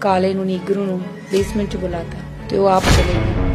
ਕਾਲੇ ਨੂੰ ਨੀਗਰੂ ਨੂੰ ਬੇਸਮੈਂਟ ਚ ਬੁਲਾਤਾ ਤੇ ਉਹ ਆਪ ਚਲੇ ਗਏ।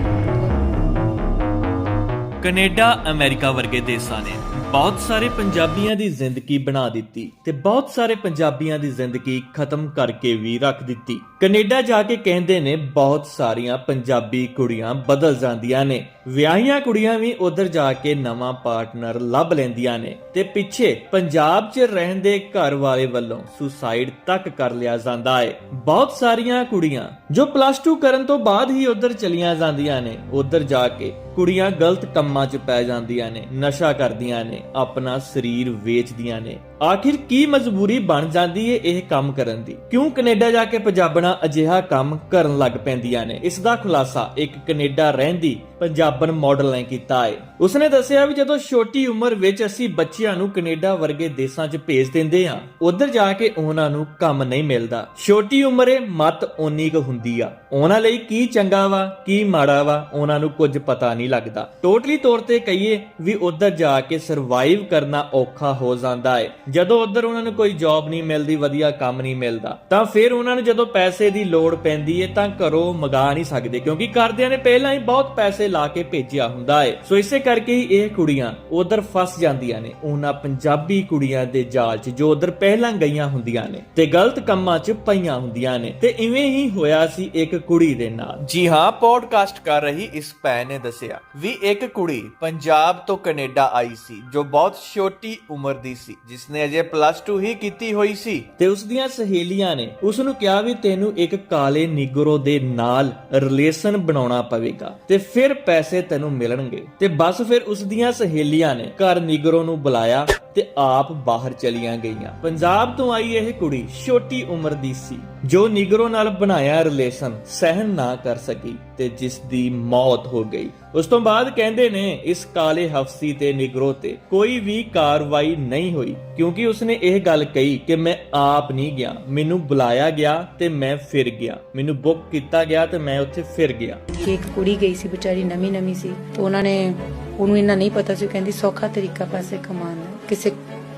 ਕੈਨੇਡਾ, ਅਮਰੀਕਾ ਵਰਗੇ ਦੇਸ਼ਾਂ ਨੇ ਬਹੁਤ ਸਾਰੇ ਪੰਜਾਬੀਆਂ ਦੀ ਜ਼ਿੰਦਗੀ ਬਣਾ ਦਿੱਤੀ ਤੇ ਬਹੁਤ ਸਾਰੇ ਪੰਜਾਬੀਆਂ ਦੀ ਜ਼ਿੰਦਗੀ ਖਤਮ ਕਰਕੇ ਵੀ ਰੱਖ ਦਿੱਤੀ। ਕੈਨੇਡਾ ਜਾ ਕੇ ਕਹਿੰਦੇ ਨੇ ਬਹੁਤ ਸਾਰੀਆਂ ਪੰਜਾਬੀ ਕੁੜੀਆਂ ਬਦਲ ਜਾਂਦੀਆਂ ਨੇ। ਵਿਆਹੀਆਂ ਕੁੜੀਆਂ ਵੀ ਉਧਰ ਜਾ ਕੇ ਨਵਾਂ ਪਾਰਟਨਰ ਲੱਭ ਲੈਂਦੀਆਂ ਨੇ ਤੇ ਪਿੱਛੇ ਪੰਜਾਬ 'ਚ ਰਹਿੰਦੇ ਘਰ ਵਾਲੇ ਵੱਲੋਂ ਸੁਸਾਈਡ ਤੱਕ ਕਰ ਲਿਆ ਜਾਂਦਾ ਹੈ ਬਹੁਤ ਸਾਰੀਆਂ ਕੁੜੀਆਂ ਜੋ ਪਲੱਸ 2 ਕਰਨ ਤੋਂ ਬਾਅਦ ਹੀ ਉਧਰ ਚਲੀਆਂ ਜਾਂਦੀਆਂ ਨੇ, ਉਧਰ ਜਾ ਕੇ ਕੁੜੀਆਂ ਗਲਤ ਕੰਮਾਂ 'ਚ ਪੈ ਜਾਂਦੀਆਂ ਨੇ ਨਸ਼ਾ ਕਰਦੀਆਂ ਨੇ ਆਪਣਾ ਸਰੀਰ ਵੇਚਦੀਆਂ ਨੇ। ਆਖਿਰ ਕੀ ਮਜਬੂਰੀ ਬਣ ਜਾਂਦੀ ਏ ਇਹ ਕੰਮ ਕਰਨ ਦੀ? ਕਿਉਂ ਕੈਨੇਡਾ ਜਾ ਕੇ ਪੰਜਾਬਣਾ ਅਜਿਹਾ ਕੰਮ ਕਰਨ ਲੱਗ ਪੈਂਦੀਆਂ ਨੇ? ਇਸ ਦਾ ਖੁਲਾਸਾ ਇੱਕ ਕੈਨੇਡਾ ਰਹਿੰਦੀ ਪੰਜਾਬਣ ਮਾਡਲ ਨੇ ਕੀਤਾ ਹੈ ਉਸਨੇ ਦੱਸਿਆ ਵੀ ਜਦੋਂ ਛੋਟੀ ਉਮਰ ਵਿੱਚ ਅਸੀਂ ਬੱਚਿਆਂ ਨੂੰ ਕੈਨੇਡਾ ਵਰਗੇ ਦੇਸ਼ਾਂ 'ਚ ਭੇਜ ਦਿੰਦੇ ਹਾਂ, ਉਧਰ ਜਾ ਕੇ ਉਹਨਾਂ ਨੂੰ ਕੰਮ ਨਹੀਂ ਮਿਲਦਾ। ਛੋਟੀ ਉਮਰੇ ਮਤ ਓਨੀ ਕੁ ਹੁੰਦੀ ਆ। ਉਹਨਾਂ ਲਈ ਕੀ ਚੰਗਾ ਵਾ, ਕੀ ਮਾੜਾ ਵਾ, ਉਹਨਾਂ ਨੂੰ ਕੁਝ ਪਤਾ ਨਹੀਂ ਲੱਗਦਾ। ਟੋਟਲੀ ਤੌਰ ਤੇ ਕਹੀਏ ਵੀ ਉਧਰ ਜਾ ਕੇ ਸਰਵਾਈਵ ਕਰਨਾ ਔਖਾ ਹੋ ਜਾਂਦਾ ਹੈ ਜਦੋਂ ਉਧਰ ਉਹਨਾਂ ਨੂੰ ਕੋਈ ਜੌਬ ਨਹੀਂ ਮਿਲਦੀ, ਵਧੀਆ ਕੰਮ ਨਹੀਂ ਮਿਲਦਾ, ਤਾਂ ਫਿਰ ਉਹਨਾਂ ਨੂੰ ਜਦੋਂ ਪੈਸੇ ਦੀ ਲੋੜ ਪੈਂਦੀ ਹੈ ਤਾਂ ਘਰੋਂ ਮਗਾ ਨਹੀਂ ਸਕਦੇ, ਕਿਉਂਕਿ ਘਰਦਿਆਂ ਨੇ ਪਹਿਲਾਂ ਹੀ ਬਹੁਤ ਪੈਸੇ ਲਾ ਕੇ ਭੇਜਿਆ ਹੁੰਦਾ ਹੈ ਸੋ ਇਸੇ ਕਰਕੇ ਹੀ ਇਹ ਕੁੜੀਆਂ ਉਧਰ ਫਸ ਜਾਂਦੀਆਂ ਨੇ, ਉਹਨਾਂ ਪੰਜਾਬੀ ਕੁੜੀਆਂ ਦੇ ਜਾਲ 'ਚ ਜੋ ਉਧਰ ਪਹਿਲਾਂ ਗਈਆਂ ਹੁੰਦੀਆਂ ਨੇ ਤੇ ਗਲਤ ਕੰਮਾਂ 'ਚ ਪਈਆਂ ਹੁੰਦੀਆਂ ਨੇ। ਤੇ ਇਵੇਂ ਹੀ ਹੋਇਆ ਸੀ ਇੱਕ ਕੁੜੀ ਦੇ ਨਾਲ। ਜੀ ਹਾਂ ਪੋਡਕਾਸਟ ਕਰ ਰਹੀ ਇਸ ਭੈਣ ਨੇ ਦੱਸਿਆ, ਵੀ ਇੱਕ ਕੁੜੀ ਪੰਜਾਬ ਤੋਂ ਕੈਨੇਡਾ ਆਈ ਸੀ, ਜੋ ਬਹੁਤ ਛੋਟੀ ਉਮਰ ਦੀ ਸੀ ਜਿਸ ਨੇ ਅਜੇ ਪਲੱਸ 2 ਹੀ ਕੀਤੀ ਹੋਈ ਸੀ। ਤੇ ਉਸ ਦੀਆਂ ਸਹੇਲੀਆਂ ਨੇ ਉਸ ਨੂੰ ਕਿਹਾ ਵੀ ਤੈਨੂੰ ਇੱਕ ਕਾਲੇ ਨਿਗਰੋ ਦੇ ਨਾਲ ਰਿਲੇਸ਼ਨ ਬਣਾਉਣਾ ਪਵੇਗਾ ਤੇ ਫਿਰ ਪੈਸੇ ਤੈਨੂੰ ਮਿਲਣਗੇ। ਤੇ ਬਸ ਫਿਰ ਉਸ ਦੀਆਂ ਸਹੇਲੀਆਂ ਨੇ ਘਰ ਨਿਗਰੋ ਨੂੰ ਬੁਲਾਇਆ ਤੇ ਆਪ ਬਾਹਰ ਚਲੀਆਂ ਗਈਆਂ। ਪੰਜਾਬ ਤੋਂ ਆਈ ਇਹ ਕੁੜੀ ਛੋਟੀ ਉਮਰ ਦੀ ਸੀ, ਜੋ ਨਿਗਰੋ ਨਾਲ ਬਣਾਇਆ ਰਿਲੇਸ਼ਨ ਸਹਿਨ ਨਾ ਕਰ ਸਕੀ ਤੇ ਜਿਸ ਦੀ ਮੌਤ ਹੋ ਗਈ। ਉਸ ਤੋਂ ਬਾਅਦ ਕਹਿੰਦੇ ਨੇ, ਇਸ ਕਾਲੇ ਹਫਸੀ ਤੇ ਨਿਗਰੋ ਤੇ ਕੋਈ ਵੀ ਕਾਰਵਾਈ ਨਹੀਂ ਹੋਈ, ਕਿਉਂਕਿ ਉਸਨੇ ਇਹ ਗੱਲ ਕਹੀ ਕਿ ਮੈਂ ਆਪ ਨਹੀਂ ਗਿਆ। ਮੈਨੂੰ ਬੁਲਾਇਆ ਗਿਆ ਤੇ ਮੈਂ ਫਿਰ ਗਿਆ। ਮੈਨੂੰ ਬੁੱਕ ਕੀਤਾ ਗਿਆ ਤੇ ਮੈਂ ਉੱਥੇ ਫਿਰ ਗਿਆ। ਇੱਕ ਕੁੜੀ ਗਈ ਸੀ ਵਿਚਾਰੀ ਨਵੀਂ ਨਵੀਂ ਸੀ, ਤੇ ਉਹਨਾਂ ਨੇ ਉਹਨੂੰ ਇੰਨਾ ਨਹੀਂ ਪਤਾ ਸੀ ਕਹਿੰਦੀ ਸੌਖਾ ਤਰੀਕਾ ਪੈਸੇ ਕਮਾਉਣ ਦਾ। ਕਿਸੇ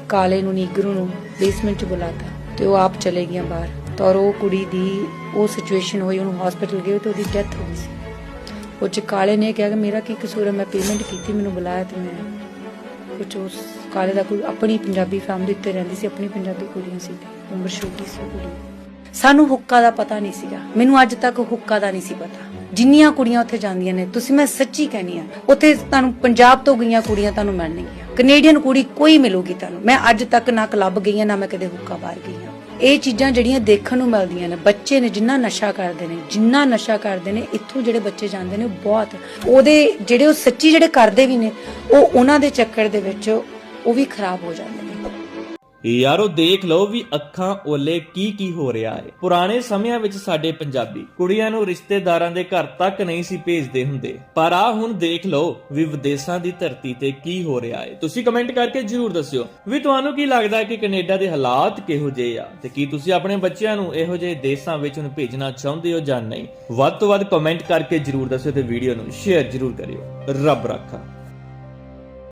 ਕਾਲੇ ਨੂੰ, ਨੀਗਰੂ ਨੂੰ ਬੇਸਮੈਂਟ ਚ ਬੁਲਾਤਾ ਤੇ ਉਹ ਆਪ ਚਲੇ ਗਈਆਂ ਬਾਹਰ। ਤਾਂ ਉਹ ਕੁੜੀ ਦੀ ਉਹ ਸਿਚੁਏਸ਼ਨ ਹੋਈ, ਉਹਨੂੰ ਹਸਪੀਟਲ ਗਏ ਤੇ ਉਹਦੀ ਡੈਥ ਹੋ ਗਈ ਸੀ। ਉਹ ਚ ਕਾਲੇ ਨੇ ਕਿਹਾ ਕਿ ਮੇਰਾ ਕੀ ਕਸੂਰ ਹੈ, ਮੈਂ ਪੇਮੈਂਟ ਕੀਤੀ, ਮੈਨੂੰ ਬੁਲਾਇਆ ਤੇ ਮੈਂ ਕੁਝ ਉਸ ਕਾਲੇ ਦਾ ਕੋਈ ਆਪਣੀ ਪੰਜਾਬੀ ਫੈਮਿਲੀ ਉੱਤੇ ਰਹਿੰਦੀ ਸੀ, ਆਪਣੀ ਪੰਜਾਬੀ ਕੁੜੀਆਂ ਸੀ। ਉਮਰ ਛੋਟੀ ਸੀ ਕੁੜੀ। ਸਾਨੂੰ ਹੁੱਕਾ ਦਾ ਪਤਾ ਨਹੀਂ ਸੀਗਾ। ਮੈਨੂੰ ਅੱਜ ਤੱਕ ਹੁੱਕਾ ਦਾ ਨਹੀਂ ਸੀ ਪਤਾ। ਜਿੰਨੀਆਂ ਕੁੜੀਆਂ ਉੱਥੇ ਜਾਂਦੀਆਂ ਨੇ, ਤੁਸੀਂ ਮੈਂ ਸੱਚੀ ਕਹਿਨੀ ਆ, ਉੱਥੇ ਤੁਹਾਨੂੰ ਪੰਜਾਬ ਤੋਂ ਗਈਆਂ ਕੁੜੀਆਂ ਤੁਹਾਨੂੰ ਮਿਲਣਗੀਆਂ। ਕੈਨੇਡੀਅਨ ਕੁੜੀ ਕੋਈ ਮਿਲੂਗੀ ਤੁਹਾਨੂੰ। ਮੈਂ ਅੱਜ ਤੱਕ ਨਾ ਕਲੱਬ ਗਈ ਹਾਂ ਨਾ ਮੈਂ ਕਦੇ ਹੁੱਕਾ ਬਾਰ ਗਈ ਹਾਂ ਇਹ ਚੀਜ਼ਾਂ ਜਿਹੜੀਆਂ ਦੇਖਣ ਨੂੰ ਮਿਲਦੀਆਂ ਨੇ, ਬੱਚੇ ਨੇ ਜਿੰਨਾ ਨਸ਼ਾ ਕਰਦੇ ਨੇ, ਜਿੰਨਾ ਨਸ਼ਾ ਕਰਦੇ ਨੇ, ਇੱਥੋਂ ਜਿਹੜੇ ਬੱਚੇ ਜਾਂਦੇ ਨੇ ਉਹ ਬਹੁਤ, ਉਹਦੇ ਜਿਹੜੇ ਉਹ ਸੱਚੀ ਜਿਹੜੇ ਕਰਦੇ ਵੀ ਨੇ, ਉਹ ਉਹਨਾਂ ਦੇ ਚੱਕਰ ਦੇ ਵਿੱਚ ਉਹ ਵੀ ਖਰਾਬ ਹੋ ਜਾਂਦੇ ਨੇ। ਯਾਰੋ ਦੇਖ ਲਓ ਵੀ ਅੱਖਾਂ ਓਲੇ ਕੀ ਕੀ ਹੋ ਰਿਹਾ ਹੈ। ਪੁਰਾਣੇ ਸਮਿਆਂ ਵਿੱਚ ਸਾਡੇ ਪੰਜਾਬੀ ਕੁੜੀਆਂ ਨੂੰ ਰਿਸ਼ਤੇਦਾਰਾਂ ਦੇ ਘਰ ਤੱਕ ਨਹੀਂ ਸੀ ਭੇਜਦੇ ਹੁੰਦੇ। ਪਰ ਆ ਹੁਣ ਦੇਖ ਲਓ ਵੀ ਵਿਦੇਸ਼ਾਂ ਦੀ ਧਰਤੀ ਤੇ ਕੀ ਹੋ ਰਿਹਾ ਹੈ। ਤੁਸੀਂ ਕਮੈਂਟ ਕਰਕੇ ਜਰੂਰ ਦੱਸਿਓ ਵੀ ਤੁਹਾਨੂੰ ਕੀ ਲੱਗਦਾ ਹੈ ਕਿ ਕੈਨੇਡਾ ਦੇ ਹਾਲਾਤ ਕਿਹੋ ਜਿਹੇ ਆ ਤੇ ਕੀ ਤੁਸੀਂ ਆਪਣੇ ਬੱਚਿਆਂ ਨੂੰ ਇਹੋ ਜਿਹੇ ਦੇਸ਼ਾਂ ਵਿੱਚ ਹੁਣ ਭੇਜਣਾ ਚਾਹੁੰਦੇ ਹੋ ਜਾਂ ਨਹੀਂ। ਵੱਧ ਤੋਂ ਵੱਧ ਕਮੈਂਟ ਕਰਕੇ ਜਰੂਰ ਦੱਸਿਓ ਤੇ ਵੀਡੀਓ ਨੂੰ ਸ਼ੇਅਰ ਜਰੂਰ ਕਰਿਓ। ਰੱਬ ਰੱਖਾ।